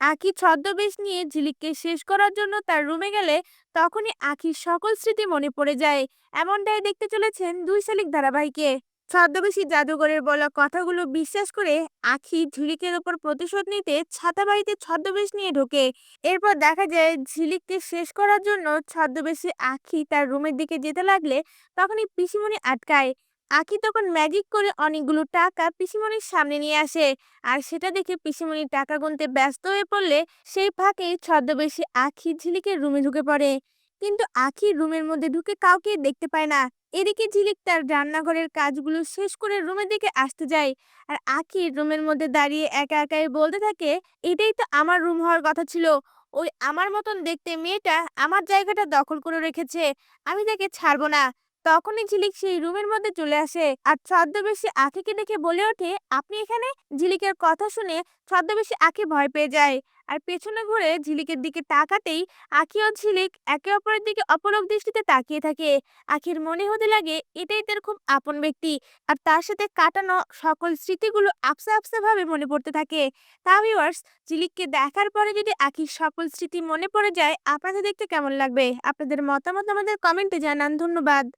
আঁখি ছদ্মবেশ নিয়ে ঝিলিককে শেষ করার জন্য তার রুমে গেলে তখনই আঁখির সকল স্মৃতি মনে পড়ে যায়। এমনটাই দেখতে চলেছেন দুই শালিক ধারাবাহিকে। ছদ্মবেশী জাদুঘরের বলা কথাগুলো বিশ্বাস করে আঁখি ঝিলিকের ওপর প্রতিশোধ নিতে ছাতা বাড়িতে ছদ্মবেশ নিয়ে ঢোকে। এরপর দেখা যায় ঝিলিককে শেষ করার জন্য ছদ্মবেশী আঁখি তার রুমের দিকে যেতে লাগলে তখনই পিসিমণি আটকায়। আঁখি তখন ম্যাজিক করে অনেকগুলো টাকা পিসিমণির সামনে নিয়ে আসে। আর সেটা দেখে পিসিমণি টাকা গুনতে ব্যস্ত হয়ে পড়লে সেই ফাঁকে ছদ্মবেশী আঁখি ঝিলিকের রুমে ঢুকে পড়ে। কিন্তু আঁখি রুমের মধ্যে ঢুকে কাউকে দেখতে পায় না। এদিকে ঝিলিক তার রান্নাঘরের কাজগুলো শেষ করে রুমের দিকে আসতে যায়। আর আঁখি রুমের মধ্যে দাঁড়িয়ে একা একাই বলতে থাকে, এটাই তো আমার রুম হওয়ার কথা ছিল। ওই আমার মতন দেখতে মেয়েটা আমার জায়গাটা দখল করে রেখেছে। আমি তাকে ছাড়বো না। তখনই ঝিলিক সেই রুমের মধ্যে চলে আসে। আর ছদ্মবেশী আঁখিকে দেখে বলে ওঠে, আপনি এখানে? ঝিলিকের কথা শুনে ছদ্মবেশী আঁখি ভয় পেয়ে যায়। আর পেছনে ঘুরে ঝিলিকের দিকে তাকাতেই আঁখি ও ঝিলিক একে অপরের দিকে অপলক দৃষ্টিতে তাকিয়ে থাকে। আখির মনে হতে লাগে, এটাই তার খুব আপন ব্যক্তি। আর তার সাথে কাটানো সকল স্মৃতিগুলো আপসা আপসা ভাবে মনে পড়তে থাকে। তা ভিউয়ার্স ঝিলিককে দেখার পরে যদি আখির সকল স্মৃতি মনে পড়ে যায়, আপনাদের দেখতে কেমন লাগবে? আপনাদের মতামত আমাদের কমেন্টে জানান। ধন্যবাদ।